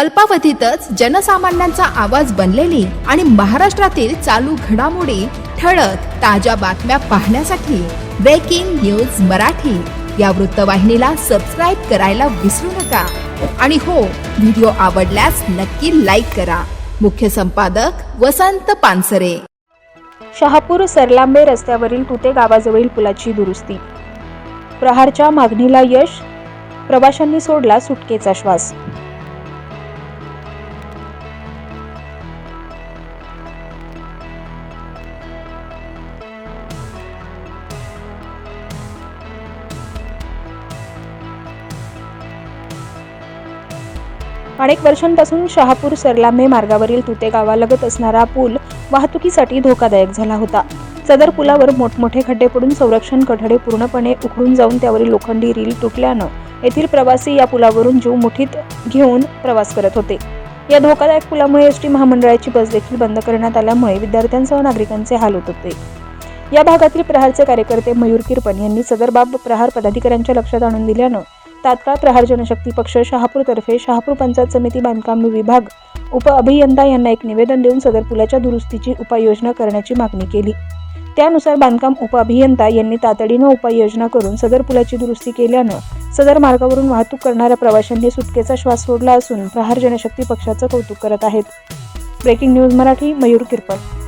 अल्पावधीतच जनसामान्यांचा आवाज बनलेली आणि महाराष्ट्रातील चालू घडामोडी ठळक ताज्या बातम्या पाहण्यासाठी ब्रेकिंग न्यूज मराठी. या वृत्तवाहिनीला सबस्क्राईब करायला विसरू नका. आणि हो व्हिडिओ आवडल्यास नक्की लाईक करा. मुख्य संपादक वसंत पानसरे. शहापूर सरलांबे रस्त्यावरील तुते गावाजवळील पुलाची दुरुस्ती. प्रहारच्या मागणीला यश प्रवाशांनी सोडला सुटकेचा श्वास. अनेक वर्षांपासून शहापूर सरलांबे मार्गावरील तुते गावालगत असणारा पूल वाहतुकीसाठी धोकादायक झाला होता. सदर पुलावर मोठमोठे खड्डे पडून संरक्षण कठडे पूर्णपणे उखडून जाऊन त्यावरील लोखंडी रील तुटल्यानं येथील प्रवासी या पुलावरून जीव मुठीत घेऊन प्रवास करत होते. या धोकादायक पुलामुळे एस टी महामंडळाची बस देखील बंद करण्यात आल्यामुळे विद्यार्थ्यांसह नागरिकांचे हाल होत होते. या भागातील प्रहारचे कार्यकर्ते मयूर किरपन यांनी सदर बाब प्रहार पदाधिकाऱ्यांच्या लक्षात आणून दिल्यानं तात्काळ प्रहार जनशक्ती पक्ष शहापूरतर्फे शहापूर पंचायत समिती बांधकाम विभाग उप अभियंता यांना एक निवेदन देऊन सदर पुलाच्या दुरुस्तीची उपाययोजना करण्याची मागणी केली. त्यानुसार बांधकाम उप अभियंता यांनी तातडीनं उपाययोजना करून सदर पुलाची दुरुस्ती केल्यानं सदर मार्गावरून वाहतूक करणाऱ्या प्रवाशांनी सुटकेचा श्वास सोडला असून प्रहार जनशक्ती पक्षाचं कौतुक करत आहेत. Breaking news Marathi Mayur Kirpat